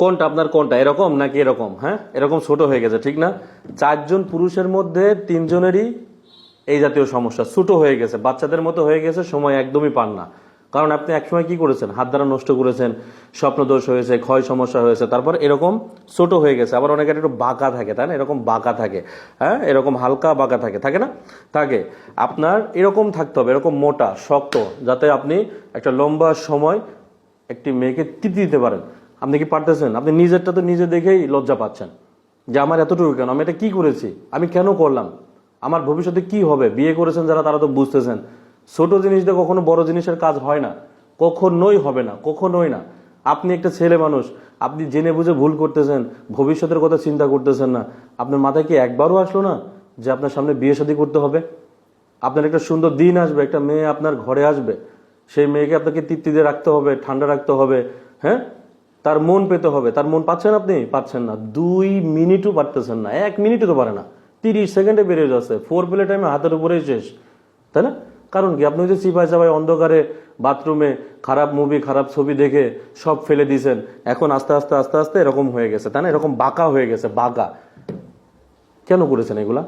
কোনটা আপনার কোনটা? এরকম নাকি এরকম? হ্যাঁ? এরকম ছোট হয়ে গেছে, ঠিক না? চারজন পুরুষের মধ্যে তিনজনেরই এই জাতীয় সমস্যা। ছোট হয়ে গেছে, বাচ্চাদের মতো হয়ে গেছে, সময় একদমই পান না। কারণ আপনি একসময় কি করেছেন? হাত দ্বারা নষ্ট করেছেন, স্বপ্নদোষ হয়েছে, ক্ষয় সমস্যা হয়েছে, তারপর এরকম ছোট হয়ে গেছে। আবার অনেকের একটু বাঁকা থাকে, তাই না? এরকম বাঁকা থাকে হ্যাঁ? এরকম হালকা বাঁকা থাকে থাকে না? থাকে। আপনার এরকম থাকতে হবে, এরকম মোটা, শক্ত, যাতে আপনি একটা লম্বা সময় একটি মেয়েকে তৃপ্তি দিতে পারেন। আপনি কি পারতেছেন? আপনি নিজেরটা তো নিজে দেখেই লজ্জা পাচ্ছেন। যে আমার এতটুকু কেন? আমি এটা কি করেছি? আমি কেন করলাম? আমার ভবিষ্যতে কি হবে? বিয়ে করেছেন যারা, তারা তো বুঝতেছেন। ছোট জিনিস দিয়ে কখনো বড় জিনিসের কাজ হয় না। কখনোই হবে না, কখনোই না। আপনি একটা ছেলে মানুষ, আপনি জেনে বুঝে ভুল করতেছেন, ভবিষ্যতের কথা চিন্তা করতেছেন না। আপনার মাথায় কি একবারও আসলো না যে আপনার সামনে বিয়ে শাদী করতে হবে? আপনার একটা সুন্দর দিন আসবে, একটা মেয়ে আপনার ঘরে আসবে। সেই মেয়েকে আপনাকে তৃপ্তি দিয়ে রাখতে হবে, ঠান্ডা রাখতে হবে হ্যাঁ? তার মন পেতে হবে। তার মন পাচ্ছেন আপনি? পাচ্ছেন না। দুই মিনিটও পারতেছেন না। এক মিনিটও তো পারে না। তিরিশ সেকেন্ডে বেরিয়ে যাচ্ছে। ফোর প্লে টাইমে হাতের উপরেই শেষ। তাই না? কারণ কি? আপনি যে চিপাই চাপাই অন্ধকারে বাথরুমে খারাপ মুভি খারাপ ছবি দেখে সব ফেলে দিয়েছেন। এখন আস্তে আস্তে আস্তে আস্তে এরকম হয়ে গেছে। তাই না? এরকম বাঁকা হয়ে গেছে, বাঁকা। কেন করেছেন এগুলা?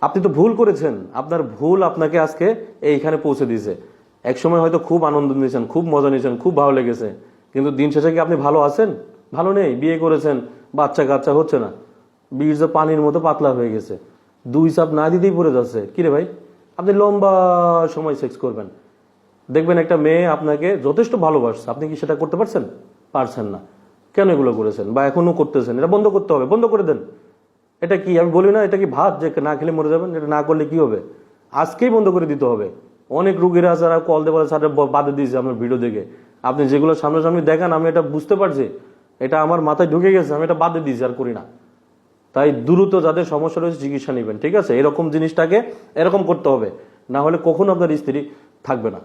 আপনি তো ভুল করেছেন। আপনার ভুল আপনাকে আজকে এইখানে পৌঁছে দিয়েছে। এক সময় হয়তো খুব আনন্দ নিয়েছেন, খুব মজা নিয়েছেন, খুব ভালো লেগেছে। কিন্তু দিন শেষে কি আপনি ভালো আছেন? ভালো নেই, বিয়ে করেছেন বাচ্চা কাচ্চা হচ্ছে না। বীর্য পানির মতো পাতলা হয়ে গেছে। দুই চাপ না দিতেই পড়ে যাচ্ছে। কিরে ভাই? আপনি লম্বা সময় সেক্স করবেন। দেখবেন একটা মেয়ে আপনাকে যথেষ্ট ভালোবাসছে। আপনি কি সেটা করতে পারছেন? পারছেন না। কেন এগুলো করেছেন? বা এখনও করতেছেন? এটা বন্ধ করতে হবে। বন্ধ করে দেন। এটা কি, আমি বলি না, এটা কি ভাত যে না খেলে মরে যাবেন? এটা না করলে কি হবে? আজকেই বন্ধ করে দিতে হবে। অনেক রুগীরা যারা কল বলে স্যার বাদে দিয়েছে আপনার ভিডিও দেখে। আপনি যেগুলো সামনাসামনি দেখান, আমি এটা বুঝতে পারছি। এটা আমার মাথায় ঢুকে গেছে, আমি এটা বাদে দিয়েছি, আর করি না। তাই দ্রুত যাদের সমস্যা রয়েছে, চিকিৎসা নেবেন, ঠিক আছে? এরকম জিনিসটাকে এরকম করতে হবে। না হলে কখনো আপনার স্ত্রী থাকবে না।